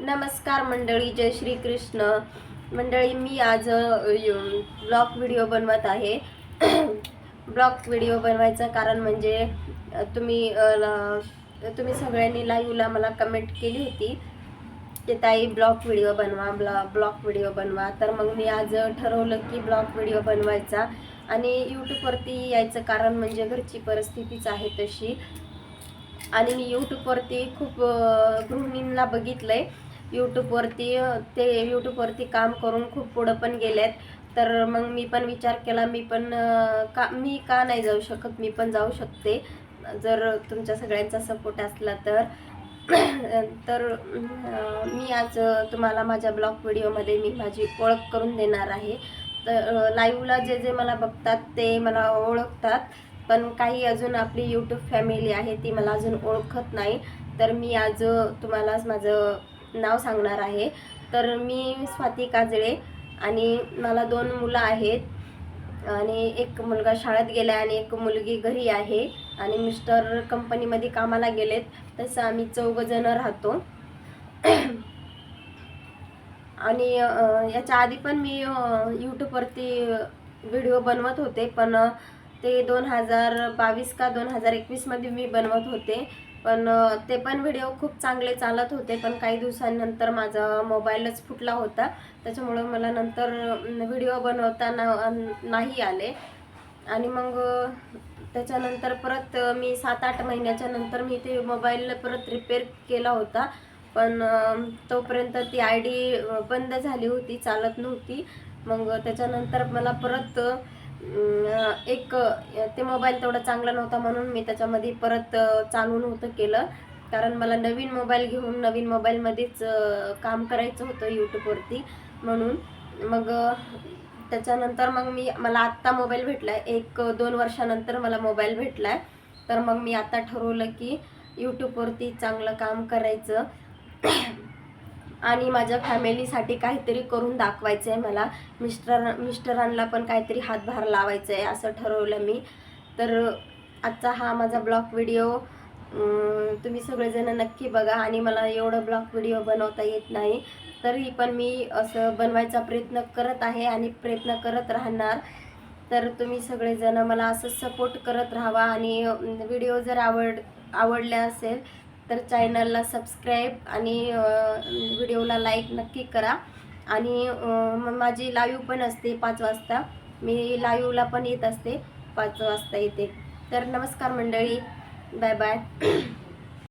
नमस्कार मंडळी जय श्री कृष्ण मंडळी मी आज ब्लॉग व्हिडिओ बनवत आहे. ब्लॉग व्हिडिओ बनवायचं कारण म्हणजे तुम्ही ल- तुम्ही सगळ्यांनी लाईव्हला मला कमेंट केली होती की ताई ब्लॉग व्हिडिओ बनवा ब्लॉ ब्लॉग व्हिडिओ बनवा. तर मग मी आज ठरवलं की ब्लॉग व्हिडिओ बनवायचा. आणि यूट्यूबवरती यायचं कारण म्हणजे घरची परिस्थितीच आहे तशी. आणि मी यूट्यूबवरती खूप गृहिणींना बघितलं आहे यूट्यूबवरती ते यूट्यूबवरती काम करून खूप पुढं पण गेलेत. तर मग मी पण विचार केला मी पण का मी का नाही जाऊ शकत? मी पण जाऊ शकते. जर तुमच्या सगळ्यांचा सपोर्ट असला तर. तर मी आज तुम्हाला माझ्या ब्लॉग व्हिडिओमध्ये मी माझी ओळख करून देणार आहे. तर लाईव्हला जे जे मला बघतात ते मला ओळखतात. पण काही अजून आपली यूट्यूब फॅमिली आहे ती मला अजून ओळखत नाही. तर मी आज तुम्हालाच माझं नाव सांगणार आहे. तर मी स्वाती काजळे आणि मला दोन मुलं आहेत. आणि एक मुलगा शाळेत गेला आणि एक मुलगी घरी आहे. आणि मिस्टर कंपनीमध्ये कामाला गेलेत. तसं आम्ही चौघजणं राहतो. आणि याच्या आधी पण मी यूट्यूबवरती व्हिडिओ बनवत होते. पण ते दोन हजार बावीस का दोन हजार एकवीसमध्ये मी बनवत होते. पण ते पण व्हिडिओ खूप चांगले चालत होते पण काही दिवसांनंतर माझा मोबाईलच फुटला होता. त्याच्यामुळं मला नंतर व्हिडिओ बनवताना नाही आले. आणि मग त्याच्यानंतर परत मी सात आठ महिन्याच्या नंतर मी ते मोबाईल परत रिपेअर केला होता. पण तोपर्यंत ती आय डी बंद झाली होती चालत नव्हती. मग त्याच्यानंतर मला परत एक ते मोबाईल तेवढा चांगला नव्हता म्हणून मी त्याच्यामध्ये परत चालू नव्हतं केलं. कारण मला नवीन मोबाईल घेऊन नवीन मोबाईलमध्येच काम करायचं होतं यूट्यूबवरती म्हणून. मग त्याच्यानंतर मग मी मला आत्ता मोबाईल भेटला आहे एक दोन वर्षानंतर मला मोबाईल भेटला आहे तर मग मी आता ठरवलं की यूट्यूबवरती चांगलं काम करायचं. आणि माझ्या फॅमिलीसाठी काहीतरी करून दाखवायचं आहे मला. मिस्टर मिस्टरांना पण काहीतरी हातभार लावायचं आहे असं ठरवलं मी. तर आजचा हा माझा ब्लॉग व्हिडिओ तुम्ही सगळेजण नक्की बघा आणि मला एवढं ब्लॉग व्हिडिओ बनवता येत नाही. तरी पण मी असं बनवायचा प्रयत्न करत आहे आणि प्रयत्न करत राहणार. तर तुम्ही सगळेजण मला असं सपोर्ट करत राहावा आणि व्हिडिओ जर आवड आवडल्या असेल तर चॅनलला सबस्क्राईब आणि व्हिडिओला लाईक नक्की करा. आणि माझी लाईव्ह पण असते पाच वाजता. मी लाईव्हला पण येत असते पाच वाजता येते. तर नमस्कार मंडळी. Bye bye.